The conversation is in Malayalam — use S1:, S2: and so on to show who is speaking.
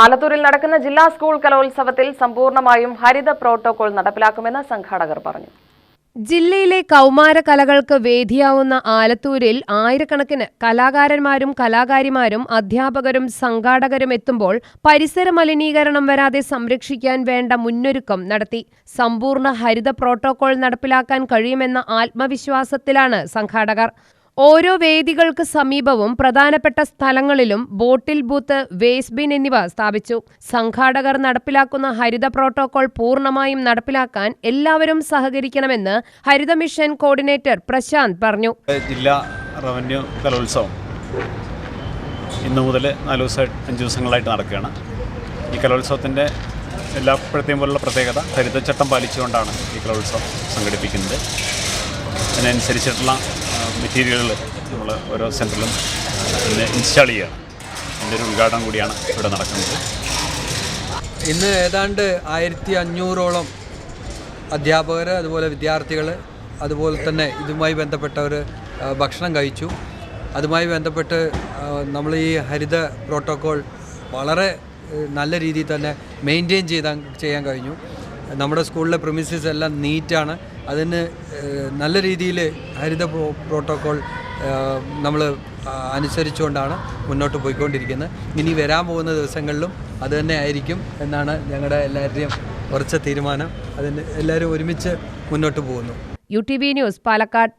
S1: ആലത്തൂരിൽ നടക്കുന്ന ജില്ലാ സ്കൂൾ കലോത്സവത്തിൽ സമ്പൂർണമായും ഹരിത പ്രോട്ടോകോൾ നടപ്പിലാക്കുമെന്ന് സംഘാടകർ പറഞ്ഞു.
S2: ജില്ലയിലെ കൗമാര കലകൾക്ക് വേദിയാവുന്ന ആലത്തൂരിൽ ആയിരക്കണക്കിന് കലാകാരന്മാരും കലാകാരിമാരും അധ്യാപകരും സംഘാടകരും എത്തുമ്പോൾ പരിസര മലിനീകരണം വരാതെ സംരക്ഷിക്കാൻ വേണ്ട മുന്നൊരുക്കം നടത്തി. സമ്പൂർണ ഹരിത പ്രോട്ടോകോൾ നടപ്പിലാക്കാൻ കഴിയുമെന്ന ആത്മവിശ്വാസത്തിലാണ് സംഘാടകർ. ഓരോ വേദികൾക്ക് സമീപവും പ്രധാനപ്പെട്ട സ്ഥലങ്ങളിലും ബോട്ടിൽ ബൂത്ത് വേസ്റ്റ് ബിൻ എന്നിവ സ്ഥാപിച്ചു. സംഘാടകർ നടപ്പിലാക്കുന്ന ഹരിത പ്രോട്ടോകോൾ പൂർണമായും നടപ്പിലാക്കാൻ എല്ലാവരും സഹകരിക്കണമെന്ന് ഹരിത മിഷൻ കോർഡിനേറ്റർ പ്രശാന്ത് പറഞ്ഞു.
S3: ജില്ലാ റവന്യൂ കലോത്സവം ഇന്നു മുതൽ നാല് ദിവസം അഞ്ച് ദിവസങ്ങളായിട്ട് നടക്കുകയാണ്. ഈ കലോത്സവത്തിന്റെ എല്ലാ പോലുള്ള പ്രത്യേകത ഹരിതച്ചട്ടം പാലിച്ചുകൊണ്ടാണ് ഈ കലോത്സവം സംഘടിപ്പിക്കുന്നത്. അതിനനുസരിച്ചിട്ടുള്ള മെറ്റീരിയലുകൾ നമ്മൾ ഓരോ സെന്ററിലും പിന്നെ ഇൻസ്റ്റാൾ ചെയ്യുക. അതിന്റെ ഒരു ഉദ്ഘാടനം കൂടിയാണ് ഇവിടെ നടക്കുന്നത്.
S4: ഇന്ന് ഏതാണ്ട് ആയിരത്തി അഞ്ഞൂറോളം അധ്യാപകർ അതുപോലെ വിദ്യാർത്ഥികൾ അതുപോലെ തന്നെ ഇതുമായി ബന്ധപ്പെട്ടവർ ഭക്ഷണം കഴിച്ചു. അതുമായി ബന്ധപ്പെട്ട് നമ്മൾ ഈ ഹരിത പ്രോട്ടോക്കോൾ വളരെ നല്ല രീതിയിൽ തന്നെ മെയിന്റെയിൻ ചെയ്താൽ ചെയ്യാൻ കഴിഞ്ഞു. നമ്മുടെ സ്കൂളിലെ പ്രിമിസസ് എല്ലാം നീറ്റാണ്. അതിന് നല്ല രീതിയിൽ ഹരിത പ്രോട്ടോക്കോൾ നമ്മൾ അനുസരിച്ചുകൊണ്ടാണ് മുന്നോട്ട് പോയിക്കൊണ്ടിരിക്കുന്നത്. ഇനി വരാൻ പോകുന്ന ദിവസങ്ങളിലും അത് തന്നെ ആയിരിക്കും എന്നാണ് ഞങ്ങളുടെ എല്ലാവരുടെയും ഉറച്ച തീരുമാനം. അതിന് എല്ലാവരും ഒരുമിച്ച് മുന്നോട്ട് പോകുന്നു.
S2: U T V news Palakkad.